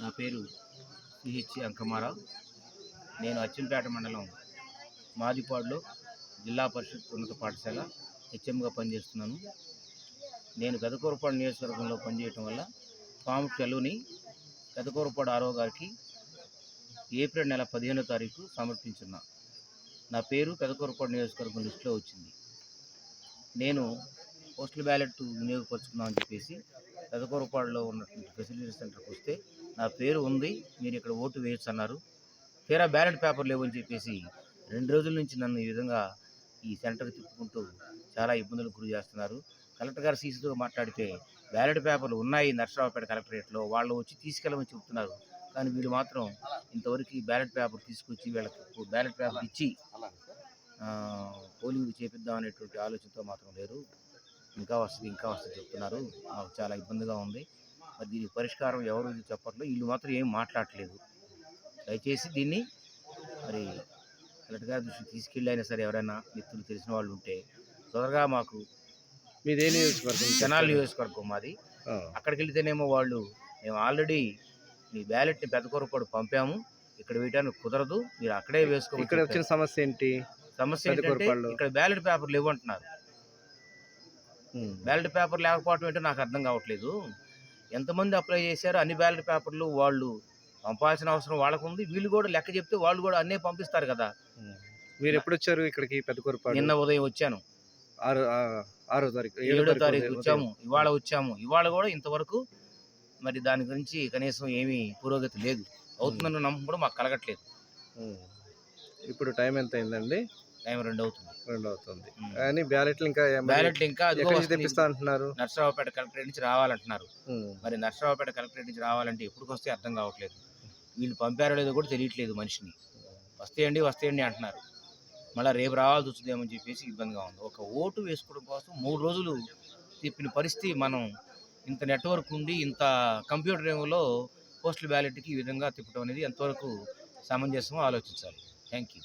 నా పేరు సిహెచ్ అంకమారావు. నేను అచ్చంపేట మండలం మాదిపాడులో జిల్లా పరిషత్ ఉన్నత పాఠశాల హెచ్ఎంగా పనిచేస్తున్నాను. నేను పెదకూరపాడు నియోజకవర్గంలో పనిచేయటం వల్ల ఫామ్ చెలువుని పెదకూరపాడు ఆరో గారికి ఏప్రిల్ నెల పదిహేనో తారీఖు సమర్పించున్నా. నా పేరు పెదకూరపాడు నియోజకవర్గం లిస్టులో వచ్చింది. నేను పోస్టల్ బ్యాలెట్ వినియోగపరుచుకుందామని చెప్పేసి పెదకూరపాడులో ఉన్నటువంటి ఫెసిలిటీ సెంటర్కి వస్తే నా పేరు ఉంది మీరు ఇక్కడ ఓటు వేయచ్చు అన్నారు తీరా బ్యాలెట్ పేపర్ లేవని చెప్పేసి రెండు రోజుల నుంచి నన్ను ఈ విధంగా ఈ సెంటర్ తిప్పుకుంటూ చాలా ఇబ్బందులకు గురి చేస్తున్నారు. కలెక్టర్ గారు సీసీతో మాట్లాడితే బ్యాలెట్ పేపర్లు ఉన్నాయి నర్సరావుపేట కలెక్టరేట్లో వాళ్ళు వచ్చి తీసుకెళ్ళమని చెప్తున్నారు. కానీ వీళ్ళు మాత్రం ఇంతవరకు బ్యాలెట్ పేపర్ తీసుకొచ్చి వీళ్ళకి బ్యాలెట్ పేపర్ ఇచ్చి పోలింగ్ చేపిద్దాం అనేటువంటి ఆలోచనతో మాత్రం లేరు. ఇంకా వస్తుంది ఇంకా వస్తుంది చెప్తున్నారు. నాకు చాలా ఇబ్బందిగా ఉంది. మరి దీనికి పరిష్కారం ఎవరు చెప్పట్లేదు. వీళ్ళు మాత్రం ఏం మాట్లాడట్లేదు. దయచేసి దీన్ని మరి కలెక్టర్ గారి దృష్టికి తీసుకెళ్ళి అయినా సరే ఎవరైనా మిత్రులు తెలిసిన వాళ్ళు ఉంటే త్వరగా మాకు మీదే నియోజకవర్గం జనాల నియోజకవర్గం మాది. అక్కడికి వెళ్తేనేమో వాళ్ళు మేము ఆల్రెడీ మీ బ్యాలెట్ని పెద్దకొరపాడు పంపాము. ఇక్కడ వేయడానికి కుదరదు. మీరు అక్కడే వేసుకోవచ్చు ఇక్కడ వచ్చిన సమస్య ఏంటి? సమస్య ఏంటంటే. ఇక్కడ బ్యాలెట్ పేపర్లు ఇవ్వంటున్నారు బ్యాలెట్ పేపర్ లేకపోవడం ఏంటో నాకు అర్థం కావట్లేదు. ఎంతమంది అప్లై చేశారో అన్ని బ్యాలెట్ పేపర్లు వాళ్ళు పంపాల్సిన అవసరం వాళ్ళకు ఉంది వీళ్ళు కూడా లెక్క చెప్తే వాళ్ళు కూడా అన్నీ పంపిస్తారు కదా. మీరు ఎప్పుడు వచ్చారు ఇక్కడికి పెద్దకూరపాడు నిన్న ఉదయం వచ్చాను. ఆరు ఆరో తారీఖు ఏడో తారీఖు. వచ్చాము. ఇవాళ వచ్చాము. ఇవాళ కూడా ఇంతవరకు మరి దాని గురించి కనీసం ఏమీ పురోగతి లేదు. అవుతుందన్న నమ్మకం కూడా మాకు కలగట్లేదు. ఇప్పుడు టైం ఎంత అయిందండి టైం రెండు అవుతుంది రెండు అవుతుంది. కానీ బ్యాలెట్లు ఇంకా బ్యాలెట్లు ఇంకా. తెప్పిస్తా అంటున్నారు? నర్సరావుపేట కలెక్టరేట్ నుంచి రావాలంటున్నారు. మరి నర్సరావుపేట కలెక్టరేట్ నుంచి రావాలంటే ఎప్పుడు వస్తే అర్థం కావట్లేదు. వీళ్ళు పంపారో లేదో కూడా తెలియట్లేదు మనిషిని. వస్తాయండి వస్తాయండి అంటున్నారు. మళ్ళీ రేపు రావాల్సి వస్తుందేమని చెప్పేసి ఇబ్బందిగా ఉంది. ఒక ఓటు వేసుకోవడం కోసం మూడు రోజులు తిప్పిన పరిస్థితి మనం ఇంత నెట్వర్క్ ఉండి ఇంత కంప్యూటర్ రేవులో పోస్టల్ బ్యాలెట్కి ఈ విధంగా తిప్పడం అనేది ఎంతవరకు సమంజసమో ఆలోచించాలి. Thank you.